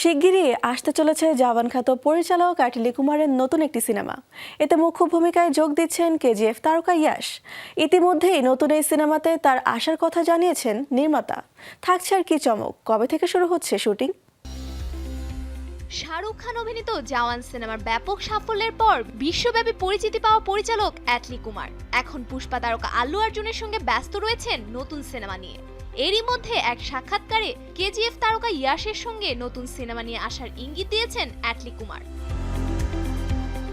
শিগগিরই আসতে চলেছে জাওয়ান খ্যাত পরিচালক আটিলি কুমারের নতুন একটি সিনেমা। এতে মুখ্য ভূমিকায় যোগ দিচ্ছেন কেজিএফ তারকা ইয়াশ। ইতিমধ্যেই নতুন এই সিনেমাতে তার আসার কথা জানিয়েছেন নির্মাতা। থাকছে আর কি চমক। কবে থেকে শুরু হচ্ছে শুটিং? শাহরুখ খান অভিনীত জওয়ান সিনেমার ব্যাপক সাফল্যের পর বিশ্বব্যাপী পরিচিতি পাওয়া পরিচালক অ্যাটলি কুমার। এখন পুষ্পা তারকা আল্লু অর্জুনের সঙ্গে ব্যস্ত রয়েছেন নতুন সিনেমা নিয়ে। এরই মধ্যে এক সাক্ষাৎকারে কেজিএফ তারকা ইয়াশের সঙ্গে নতুন সিনেমা নিয়ে আসার ইঙ্গিত দিয়েছেন Atlee Kumar.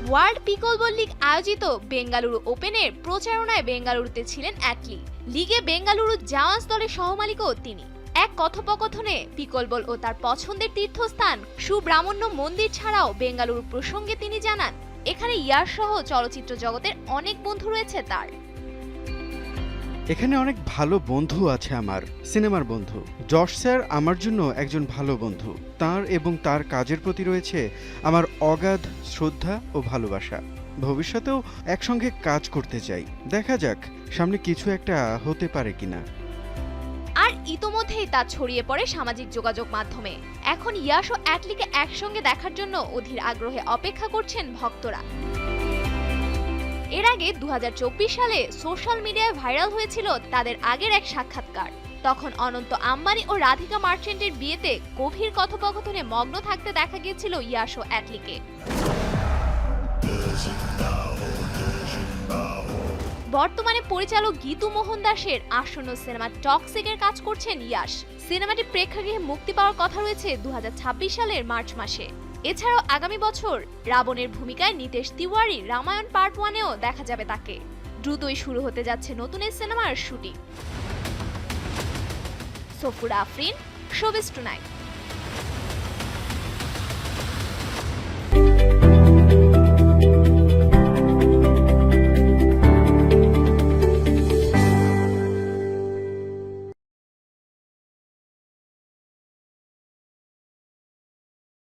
World pickleball league আয়োজিত বেঙ্গালুরু ওপেনের প্রচারণায় বেঙ্গালুরুতে ছিলেন অ্যাটলি। লিগে বেঙ্গালুরু জাওয়ান্স দলের সহমালিকও তিনি। এক কথোপকথনে পিকলবল ও তার পছন্দের তীর্থস্থান সুব্রাহ্মণ্য মন্দির ছাড়াও বেঙ্গালুরু প্রসঙ্গে তিনি জানান, এখানে ইয়ার সহ চলচ্চিত্র জগতের অনেক বন্ধু রয়েছে তার। এখানে অনেক ভালো বন্ধু আছে আমার, সিনেমার বন্ধু। যশ স্যার আমার জন্য একজন ভালো বন্ধু। তার এবং তার কাজের প্রতি রয়েছে আমার অগাধ শ্রদ্ধা ও ভালোবাসা। ভবিষ্যতেও একসঙ্গে কাজ করতে চাই। দেখা যাক, সামনে কিছু একটা হতে পারে কিনা। আর ইতোমধ্যেই তা ছড়িয়ে পড়ে সামাজিক যোগাযোগ মাধ্যমে। এখন ইয়াশ ও অ্যাটলিকে একসঙ্গে দেখার জন্য অধীর আগ্রহে অপেক্ষা করছেন ভক্তরা। এর আগে দু হাজার চব্বিশ সালে সোশ্যাল মিডিয়ায় ভাইরাল হয়েছিল তাদের আগের এক সাক্ষাৎকার। তখন অনন্ত আম্বানি ও রাধিকা মার্চেন্টের বিয়েতে গভীর কথোপকথনে মগ্ন থাকতে দেখা গিয়েছিল ইয়াশ অ্যাটলিকে। বর্তমানে পরিচালক গীতু মোহন দাসের আসন্ন সিনেমা টক্সিকের কাজ করছেন ইয়াশ সিনেমাটি প্রেক্ষাগৃহে মুক্তি পাওয়ার কথা রয়েছে দু হাজার ছাব্বিশ সালের মার্চ মাসে। এছাড়াও আগামী বছর রাবণের ভূমিকায় নিতেশ তিওয়ারি রামায়ণ পার্ট ওয়ানেও দেখা যাবে তাকে। দ্রুতই শুরু হতে যাচ্ছে নতুন এই সিনেমার shooting. Safur Afrin showbiz tonight.